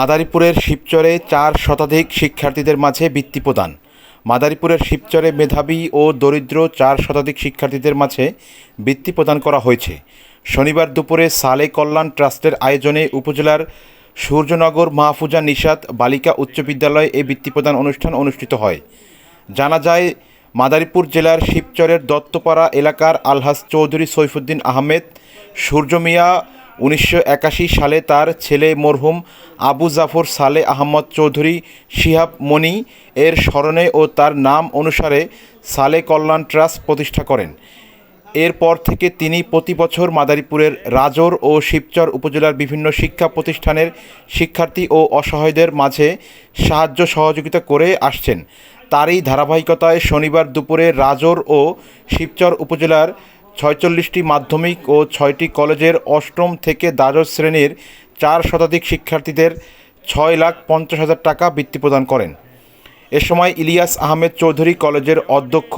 মাদারীপুরের শিবচরে চার শতাধিক শিক্ষার্থীদের মাঝে বৃত্তি প্রদান। মাদারীপুরের শিবচরে মেধাবী ও দরিদ্র চার শতাধিক শিক্ষার্থীদের মাঝে বৃত্তি প্রদান করা হয়েছে। শনিবার দুপুরে সালে কল্যাণ ট্রাস্টের আয়োজনে উপজেলার সূর্যনগর মাহফুজা নিশাত বালিকা উচ্চ বিদ্যালয়ে এই বৃত্তি প্রদান অনুষ্ঠান অনুষ্ঠিত হয়। জানা যায়, মাদারীপুর জেলার শিবচরের দত্তপাড়া এলাকার আলহাজ চৌধুরী সৈফুদ্দিন আহমেদ, সূর্য মিয়া উনিশশো একাশি সালে তার ছেলে মরহুম আবু জাফর সালে আহমদ চৌধুরী শিহাব মনি এর স্মরণে ও তার নাম অনুসারে সালে কল্যাণ ট্রাস্ট প্রতিষ্ঠা করেন। এরপর থেকে তিনি প্রতি বছর মাদারীপুরের রাজোর ও শিবচর উপজেলার বিভিন্ন শিক্ষা প্রতিষ্ঠানের শিক্ষার্থী ও অসহায়দের মাঝে সাহায্য সহযোগিতা করে আসছেন। তারই ধারাবাহিকতায় শনিবার দুপুরে রাজোর ও শিবচর উপজেলার ছয়চল্লিশটি মাধ্যমিক ও ছয়টি কলেজের অষ্টম থেকে দ্বাদশ শ্রেণির চার শতাধিক শিক্ষার্থীদের ছয় লাখ পঞ্চাশ হাজার টাকা বৃত্তি প্রদান করেন। এ সময় ইলিয়াস আহমেদ চৌধুরী কলেজের অধ্যক্ষ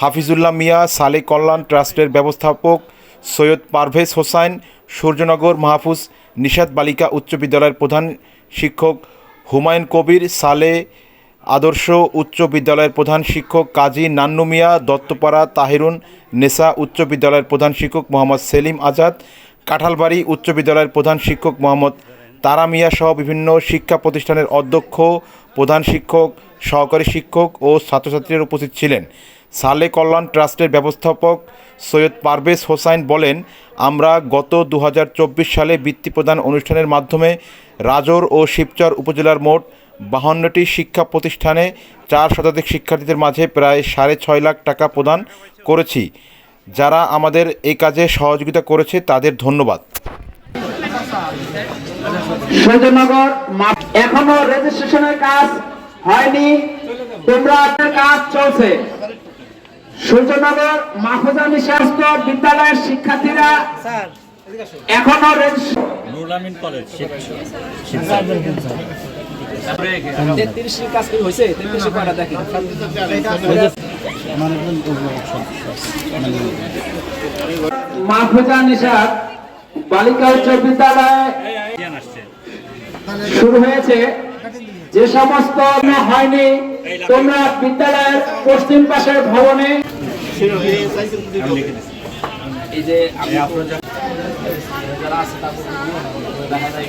হাফিজুল্লাহ মিয়া সালে কল্যাণ ট্রাস্টের ব্যবস্থাপক সৈয়দ পারভেজ হোসাইন, সূর্যনগর মাহফুজ নিষাদ বালিকা উচ্চ বিদ্যালয়ের প্রধান শিক্ষক হুমায়ুন কবির, সালে আদর্শ উচ্চ বিদ্যালয়ের প্রধান শিক্ষক কাজী নান্নু মিয়া, দত্তপাড়া তাহিরুন নেসা উচ্চ বিদ্যালয়ের প্রধান শিক্ষক মোহাম্মদ সেলিম আজাদ, কাঁঠালবাড়ি উচ্চ বিদ্যালয়ের প্রধান শিক্ষক মোহাম্মদ তারা মিয়া সহ বিভিন্ন শিক্ষা প্রতিষ্ঠানের অধ্যক্ষ, প্রধান শিক্ষক, সহকারী শিক্ষক ও ছাত্রছাত্রীরা উপস্থিত ছিলেন। সালে কল্যাণ ট্রাস্টের ব্যবস্থাপক সৈয়দ পারভেজ হোসাইন বলেন, আমরা গত দু হাজার চব্বিশ সালে বৃত্তি প্রদান অনুষ্ঠানের মাধ্যমে রাজর ও শিবচর উপজেলার মোট বাহান্নটি শিক্ষা প্রতিষ্ঠানে চার শতাধিক শিক্ষার্থীদের মাঝে প্রায় সাড়ে ছয় লাখ টাকা প্রদান করেছি। যারা আমাদের এই কাজে সহযোগিতা করেছে তাদের ধন্যবাদ। এখনও রেজিস্ট্রেশনের কাজ হয়নি। তোমরা আপনার কাজ চলছে। সূর্যনগর মাহফুজা নিঃস্বাস্থ্য বিদ্যালয়ের শিক্ষার্থীরা এখনও রেজিস্ট্রেশন নুরুল আমিন কলেজ তেত্রিশটি কাজ কি হয়েছে? তেত্রিশটি কয়টা দেখেন মাহফুজা নিশাদ বালিকা উচ্চ বিদ্যালয়ে শুরু হয়েছে। যে সমস্ত হয়নি তোমরা বিদ্যালয়ের পশ্চিম পাশের ভবনে এই যে যারা আছে তাদের দেখা যায়।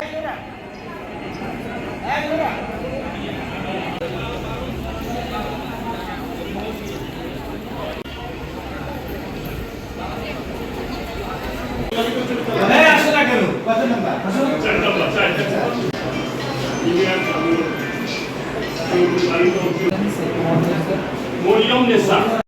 もう4でした。